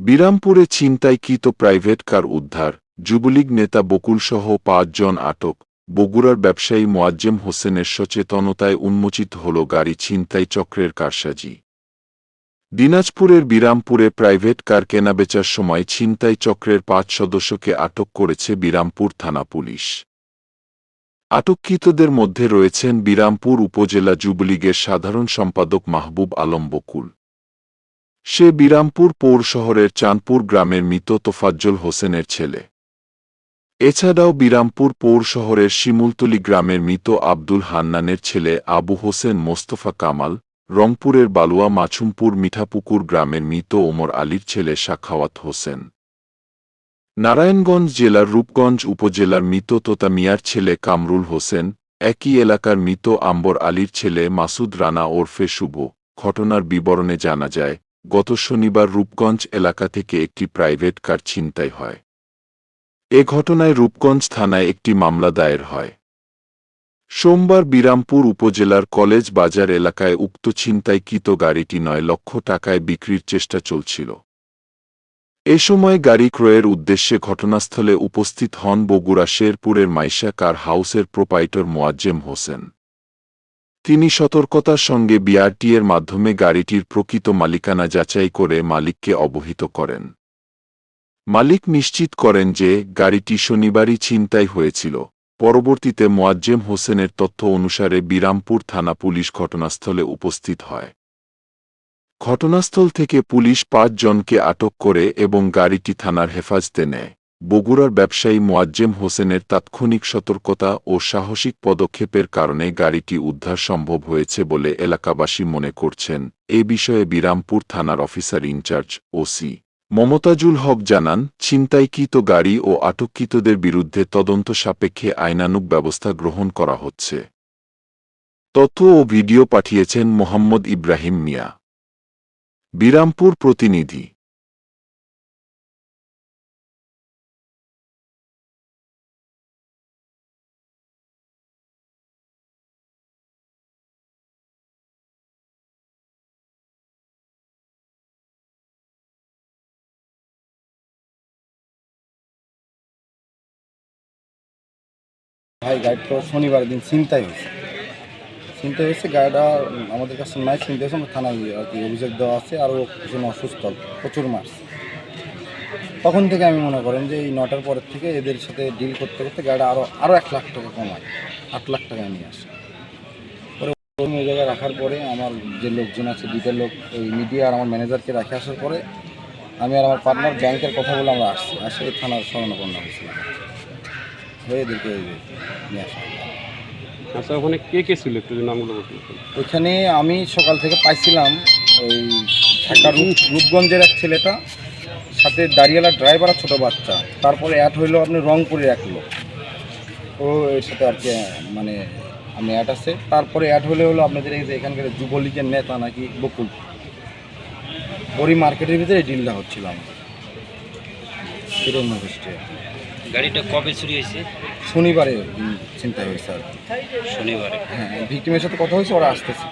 বিরামপুরে ছিনতাইকৃত private car উদ্ধার, যুবলীগ নেতা বকুলসহ পাঁচজন আটক। বগুড়ার ব্যবসায়ী মোয়াজ্জেম হোসেনের সচেতনতায় উন্মোচিত হল গাড়ি ছিনতাই চক্রের কারসাজি। দিনাজপুরের বিরামপুরে প্রাইভেট কার কেনাবেচার সময় ছিনতাই চক্রের পাঁচ সদস্যকে আটক করেছে বিরামপুর থানা পুলিশ। আটককৃতদের মধ্যে রয়েছেন বিরামপুর উপজেলা যুবলীগের সাধারণ সম্পাদক মাহবুব আলম বকুল। সে বিরামপুর পৌর শহরের চাঁদপুর গ্রামের মৃত তোফাজ্জল হোসেনের ছেলে। এছাড়াও বিরামপুর পৌর শহরের শিমুলতলি গ্রামের মৃত আব্দুল হান্নানের ছেলে আবু হোসেন মোস্তফা কামাল, রংপুরের বালুয়া মাছুমপুর মিঠাপুকুর গ্রামের মৃত ওমর আলীর ছেলে সাখাওয়াত হোসেন। নারায়ণগঞ্জ জেলার রূপগঞ্জ উপজেলার মৃত তোতা মিয়ার ছেলে কামরুল হোসেন, একই এলাকার মৃত আম্বর আলীর ছেলে মাসুদ রানা ওরফে শুভ, ঘটনার বিবরণে জানা যায় গত শনিবার রূপগঞ্জ এলাকা থেকে একটি প্রাইভেট কার ছিনতাই হয়। এ ঘটনায় রূপগঞ্জ থানায় একটি মামলা দায়ের হয়। সোমবার বিরামপুর উপজেলার কলেজ বাজার এলাকায় উক্ত ছিনতাইকৃত গাড়িটি নয় লক্ষ টাকায় বিক্রির চেষ্টা চলছিল। এ সময় গাড়ি ক্রয়ের উদ্দেশ্যে ঘটনাস্থলে উপস্থিত হন বগুড়া শেরপুরের মাইশা কার হাউসের প্রোপাইটর মোয়াজ্জেম হোসেন। তিনি সতর্কতার সঙ্গে বিআরটিএর মাধ্যমে গাড়িটির প্রকৃত মালিকানা যাচাই করে মালিককে অবহিত করেন। মালিক নিশ্চিত করেন যে গাড়িটি শনিবারই ছিনতাই হয়েছিল। পরবর্তীতে মোয়াজ্জেম হোসেনের তথ্য অনুসারে বিরামপুর থানা পুলিশ ঘটনাস্থলে উপস্থিত হয়। ঘটনাস্থল থেকে পুলিশ পাঁচ জনকে আটক করে এবং গাড়িটি থানার হেফাজতে নেয়। বগুড়ার ব্যবসায়ী মোয়াজ্জেম হোসেনের তাৎক্ষণিক সতর্কতা ও সাহসিক পদক্ষেপের কারণে গাড়িটি উদ্ধার সম্ভব হয়েছে বলে এলাকাবাসী মনে করছেন। এ বিষয়ে বিরামপুর থানার officer in charge OC Momtazul Hoque জানান, ছিনতাইকৃত গাড়ি ও আটককৃতদের বিরুদ্ধে তদন্ত সাপেক্ষে আইনানুক ব্যবস্থা গ্রহণ করা হচ্ছে। তথ্য ও ভিডিও পাঠিয়েছেন মোহাম্মদ ইব্রাহিম মিয়া। বিরামপুর প্রতিনিধি ভাই গাড়ি তো শনিবার দিন চিন্তাই হয়েছে। চিন্তা হয়েছে গাড়িটা আমাদের কাছে নাই চিন্তা হয়েছে, আমরা থানায় আর কি অভিযোগ দেওয়া আছে, আরও ভীষণ অসুস্থ, প্রচুর মারছে। তখন থেকে আমি মনে করেন যে এই নটার পরের থেকে এদের সাথে ডিল করতে করতে গাড়িটা আরও আরও এক লাখ টাকা কমায়, আট লাখ টাকা নিয়ে আসে। পরে ওই জায়গায় রাখার পরে আমার যে লোকজন আছে, দুইটা লোক ওই মিডিয়া আর আমার ম্যানেজারকে রাখে আসার পরে আমি আর আমার পার্টনার ব্যাংকের কথা বলে আমরা আসছি, আসে থানার স্মরণাপন্ন হয়েছিলাম। হয়ে এদেরকে নিয়ে আসা আচ্ছা ওখানে কে কে ছিল একটু নামগুলো বলতে ওইখানে আমি সকাল থেকে পাইছিলাম ওই ঢাকা রূপ রূপগঞ্জের এক ছেলেটা সাথে দাঁড়িয়ালা ড্রাইভার আর ছোটো বাচ্চা। তারপরে অ্যাড হইল আপনি রংপুরের এক লোক। ও এর সাথে আর কি মানে আমি অ্যাড আছে। তারপরে অ্যাড হলে হলো আপনাদের এই যে এখানকার যুবলীগের নেতা নাকি বকুল। ওরই মার্কেটের ভিতরে ডিলটা হচ্ছিল আমার। হিরো গাড়িটা কবে চুরি হয়েছে? শনিবারে চিন্তা হয়েছে আর শনিবারে। হ্যাঁ ভিক্টিমের সাথে কথা হয়েছে ওরা আসতেছে।